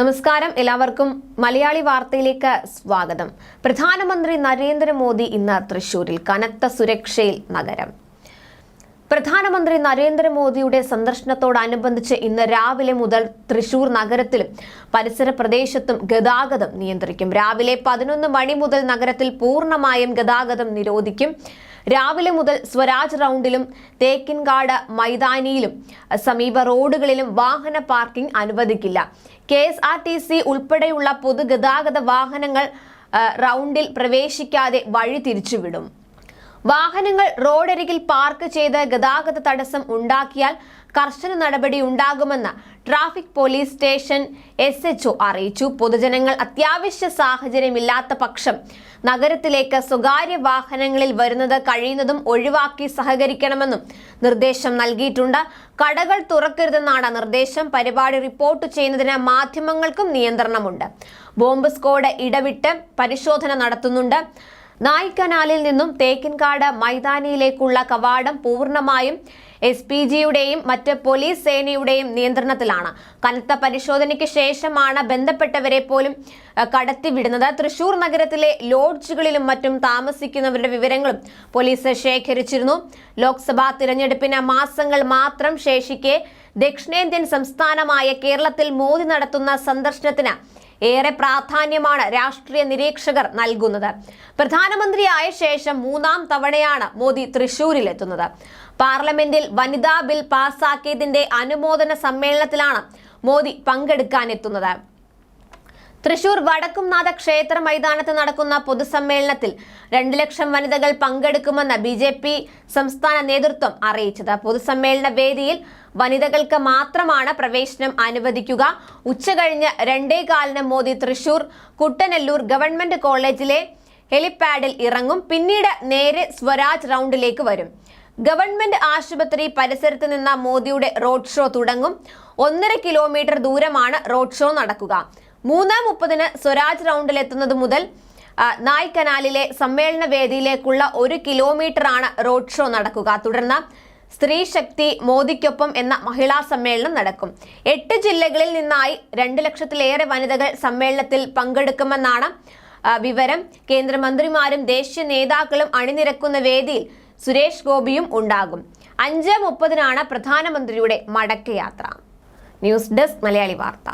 നമസ്കാരം. എല്ലാവർക്കും മലയാളി വാർത്തയിലേക്ക് സ്വാഗതം. പ്രധാനമന്ത്രി നരേന്ദ്രമോദി ഇന്ന് തൃശൂരിൽ കനത്ത സുരക്ഷയിൽ നഗരം. പ്രധാനമന്ത്രി നരേന്ദ്രമോദിയുടെ സന്ദർശനത്തോടനുബന്ധിച്ച് ഇന്ന് രാവിലെ മുതൽ തൃശൂർ നഗരത്തിലും പരിസര പ്രദേശത്തും ഗതാഗതം നിയന്ത്രിക്കും. രാവിലെ പതിനൊന്ന് മണി മുതൽ നഗരത്തിൽ പൂർണമായും ഗതാഗതം നിരോധിക്കും. രാവിലെ മുതൽ സ്വരാജ് റൗണ്ടിലും തേക്കിൻകാട് മൈതാനിയിലും സമീപ റോഡുകളിലും വാഹന പാർക്കിംഗ് അനുവദിക്കില്ല. K S R T C ഉൾപ്പെടെയുള്ള പൊതുഗതാഗത വാഹനങ്ങൾ റൗണ്ടിൽ പ്രവേശിക്കാതെ വഴി തിരിച്ചുവിടും. വാഹനങ്ങൾ റോഡരികിൽ പാർക്ക് ചെയ്ത് ഗതാഗത തടസ്സം ഉണ്ടാക്കിയാൽ കർശന നടപടി ഉണ്ടാകുമെന്ന് traffic police station S H അറിയിച്ചു. പൊതുജനങ്ങൾ അത്യാവശ്യ സാഹചര്യമില്ലാത്ത പക്ഷം നഗരത്തിലേക്ക് സ്വകാര്യ വാഹനങ്ങളിൽ വരുന്നത് കഴിയുന്നതും ഒഴിവാക്കി സഹകരിക്കണമെന്നും നിർദ്ദേശം നൽകിയിട്ടുണ്ട്. കടകൾ തുറക്കരുതെന്നാണ് നിർദ്ദേശം. പരിപാടി റിപ്പോർട്ട് ചെയ്യുന്നതിന് മാധ്യമങ്ങൾക്കും നിയന്ത്രണമുണ്ട്. ബോംബ് സ്ക്വാഡ് ഇടവിട്ട് പരിശോധന നടത്തുന്നുണ്ട്. നായ്ക്കനാലിൽ നിന്നും തേക്കിൻകാട് മൈതാനിയിലേക്കുള്ള കവാടം പൂർണമായും എസ് പി ജിയുടെയും മറ്റ് പോലീസ് സേനയുടെയും നിയന്ത്രണത്തിലാണ്. കനത്ത പരിശോധനയ്ക്ക് ശേഷമാണ് ബന്ധപ്പെട്ടവരെ പോലും കടത്തിവിടുന്നത് തൃശൂർ നഗരത്തിലെ ലോഡ്ജുകളിലും മറ്റും താമസിക്കുന്നവരുടെ വിവരങ്ങളും പോലീസ് ശേഖരിച്ചിരുന്നു. ലോക്സഭാ തിരഞ്ഞെടുപ്പിന് മാസങ്ങൾ മാത്രം ശേഷിക്കെ ദക്ഷിണേന്ത്യൻ സംസ്ഥാനമായ കേരളത്തിൽ മോദി നടത്തുന്ന സന്ദർശനത്തിന് ഏറെ പ്രാധാന്യമാണ് രാഷ്ട്രീയ നിരീക്ഷകർ നൽകുന്നത്. പ്രധാനമന്ത്രിയായ ശേഷം മൂന്നാം തവണയാണ് മോദി തൃശൂരിലെത്തുന്നത്. പാർലമെന്റിൽ വനിതാ ബിൽ പാസാക്കിയതിന്റെ അനുമോദന സമ്മേളനത്തിലാണ് മോദി പങ്കെടുക്കാനെത്തുന്നത്. തൃശൂർ വടക്കുംനാഥ ക്ഷേത്ര മൈതാനത്ത് നടക്കുന്ന പൊതുസമ്മേളനത്തിൽ രണ്ട് ലക്ഷം വനിതകൾ പങ്കെടുക്കുമെന്ന് ബി ജെ പി സംസ്ഥാന നേതൃത്വം അറിയിച്ചത്. പൊതുസമ്മേളന വേദിയിൽ വനിതകൾക്ക് മാത്രമാണ് പ്രവേശനം അനുവദിക്കുക. ഉച്ചകഴിഞ്ഞ് രണ്ടേ കാലിന് മോദി തൃശൂർ കുട്ടനെല്ലൂർ ഗവൺമെന്റ് കോളേജിലെ ഹെലിപാഡിൽ ഇറങ്ങും. പിന്നീട് നേരെ സ്വരാജ് റൗണ്ടിലേക്ക് വരും. ഗവൺമെന്റ് ആശുപത്രി പരിസരത്ത് നിന്ന മോദിയുടെ റോഡ് ഷോ തുടങ്ങും. ഒന്നര കിലോമീറ്റർ ദൂരമാണ് റോഡ് ഷോ നടക്കുക. മൂന്ന് മുപ്പതിന് സ്വരാജ് റൗണ്ടിലെത്തുന്നത് മുതൽ നായ്ക്കനാലിലെ നായ് കനാലിലെ സമ്മേളന വേദിയിലേക്കുള്ള ഒരു കിലോമീറ്ററാണ് റോഡ് ഷോ നടക്കുക. തുടർന്ന് സ്ത്രീ ശക്തി മോദിക്കൊപ്പം എന്ന മഹിളാ സമ്മേളനം നടക്കും. എട്ട് ജില്ലകളിൽ നിന്നായി രണ്ട് ലക്ഷത്തിലേറെ വനിതകൾ സമ്മേളനത്തിൽ പങ്കെടുക്കുമെന്നാണ് വിവരം. കേന്ദ്രമന്ത്രിമാരും ദേശീയ നേതാക്കളും അണിനിരക്കുന്ന വേദിയിൽ സുരേഷ് ഗോപിയും ഉണ്ടാകും. അഞ്ച് മുപ്പതിനാണ് പ്രധാനമന്ത്രിയുടെ മടക്കയാത്ര. ന്യൂസ് ഡെസ്ക് മലയാളി വാർത്ത.